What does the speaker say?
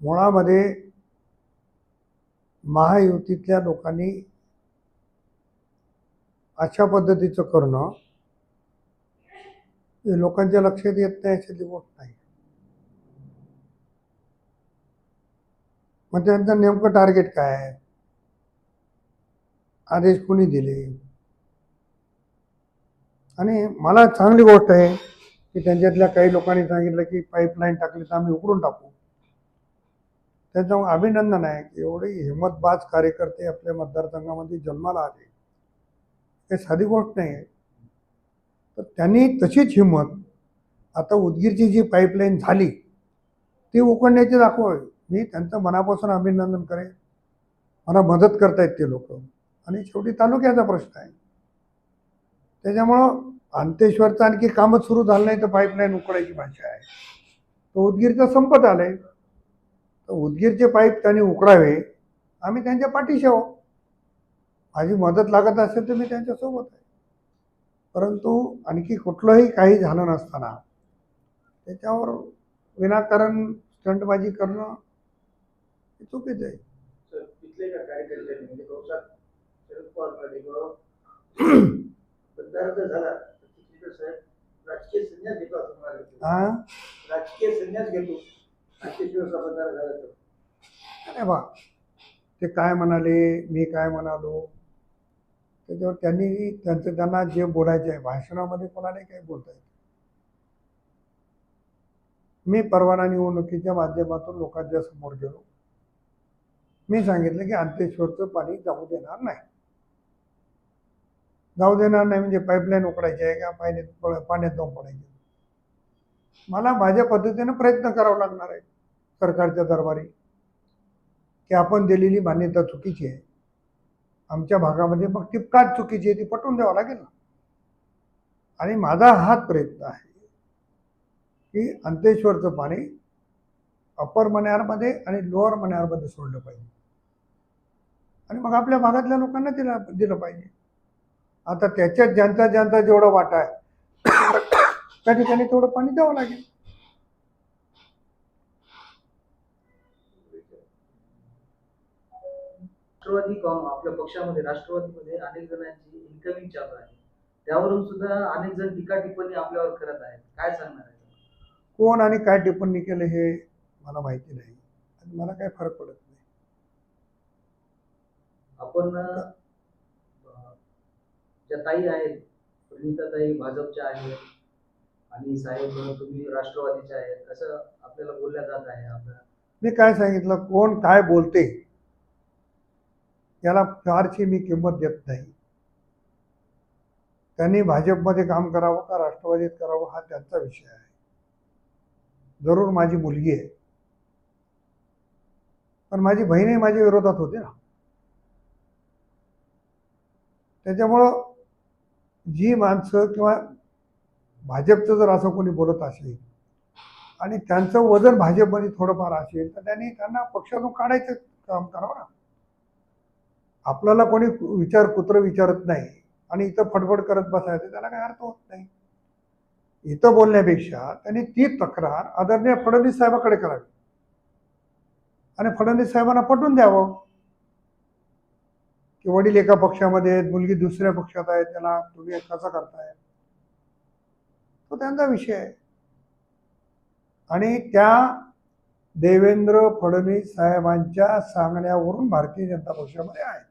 मुळामध्ये महायुतीतल्या लोकांनी अशा पद्धतीचं करणं हे लोकांच्या लक्षात येत नाही याच्यातली गोष्ट नाही. मग त्यांचं नेमकं टार्गेट काय आहे? आदेश कोणी दिले? आणि मला चांगली गोष्ट आहे की त्यांच्यातल्या काही लोकांनी सांगितलं की पाईपलाईन टाकली तर आम्ही उकरून टाकू. त्याचं अभिनंदन आहे की एवढे हिंमतबाज कार्यकर्ते आपल्या मतदारसंघामध्ये जन्माला आले. हे साधी गोष्ट नाही. आहे तर त्यांनी तशीच हिंमत आता उदगीरची जी पाईपलाईन झाली ती उकडण्याची दाखवावी मी त्यांचं मनापासून अभिनंदन करेन. मला मदत करतायत ते लोक. आणि शेवटी तालुक्याचा प्रश्न आहे. त्याच्यामुळं अंतेश्वरचं आणखी कामच सुरू झालं नाही तर पाईपलाईन उकडायची भाषा आहे. तो उदगीरचा संपत आलाय. तर उदगीरचे पाईप त्यांनी उकडावे आम्ही त्यांच्या पाठीशी आहोत. माझी मदत लागत असेल तर मी त्यांच्यासोबत आहे. परंतु आणखी कुठलंही काही झालं नसताना त्याच्यावर विनाकारण स्टंटबाजी करणं हे चुकीचं आहे. म्हणजे राजकीय संन्यास घेतो. अरे वा. ते काय म्हणाले मी काय म्हणालो? त्याच्यावर त्यांनी त्यांचं त्यांना जे बोलायचं आहे भाषणामध्ये कोणालाही काही बोलता येत मी परवाना निवडणुकीच्या माध्यमातून लोकांच्या समोर गेलो. मी सांगितलं की अंतेश्वरचं पाणी जाऊ देणार नाही. जाऊ देणार नाही म्हणजे पाईपलाईन उकडायची आहे का? पाण्यात पाण्यात जाऊन पडायची मला माझ्या पद्धतीनं प्रयत्न करावा लागणार आहे सरकारच्या दरबारी की आपण दिलेली मान्यता चुकीची आहे. आमच्या भागामध्ये मग ती का चुकीची आहे ती पटवून द्यावं लागेल ना? आणि माझा हाच प्रयत्न आहे की अंतेश्वरचं पाणी अप्पर मन्यारमध्ये आणि लोअर मन्यारमध्ये सोडलं पाहिजे. आणि मग आपल्या भागातल्या लोकांना दिलं दिलं पाहिजे. आता त्याच्यात ज्यांचा ज्यांचा जेवढा वाटा आहे त्या ठिकाणी तेवढं पाणी द्यावं लागेल. राष्ट्रवादी आपल्या पक्षामध्ये राष्ट्रवादीमध्ये अनेक जणांची इन्कमिंग चालू आहे. त्यावरून सुद्धा अनेक जण टीका टिप्पणी आपल्यावर करत आहेत. काय सांगणार आहे कोण आणि काय टिप्पणी केलं हे मला माहिती नाही. आणि मला काय फरक पडत नाही. आपण ज्या ताई आहेत प्रणिता ताई भाजपच्या आहेत आणि साहेब तुम्ही राष्ट्रवादीचे आहेत. असं आपल्याला बोलल्या जात आहे आपल्या. मी काय सांगितलं? कोण काय बोलते? याला फारशी मी किंमत देत नाही. त्यांनी भाजपमध्ये काम करावं का राष्ट्रवादीत करावं हा त्यांचा विषय आहे. जरूर माझी मुलगी आहे. पण माझी बहीणही माझ्या विरोधात होती ना. त्याच्यामुळं जी माणसं किंवा भाजपचं जर असं कोणी बोलत असेल आणि त्यांचं वजन भाजपमध्ये थोडंफार असेल तर त्यांनी त्यांना पक्षातून काढायचं काम करावं ना. आपल्याला कोणी विचार कुत्र विचारत नाही आणि इथं फडफड करत बसायचं त्याला काही अर्थ होत नाही. इथं बोलण्यापेक्षा त्यांनी ती तक्रार आदरणीय फडणवीस साहेबाकडे करावी. आणि फडणवीस साहेबांना पटवून द्यावं. की वडील एका पक्षामध्ये आहेत मुलगी दुसऱ्या पक्षात आहे त्याला तुम्ही कसं करताय? तो त्यांचा विषय आहे. आणि त्या देवेंद्र फडणवीस साहेबांच्या सांगण्यावरून भारतीय जनता पक्षामध्ये आहेत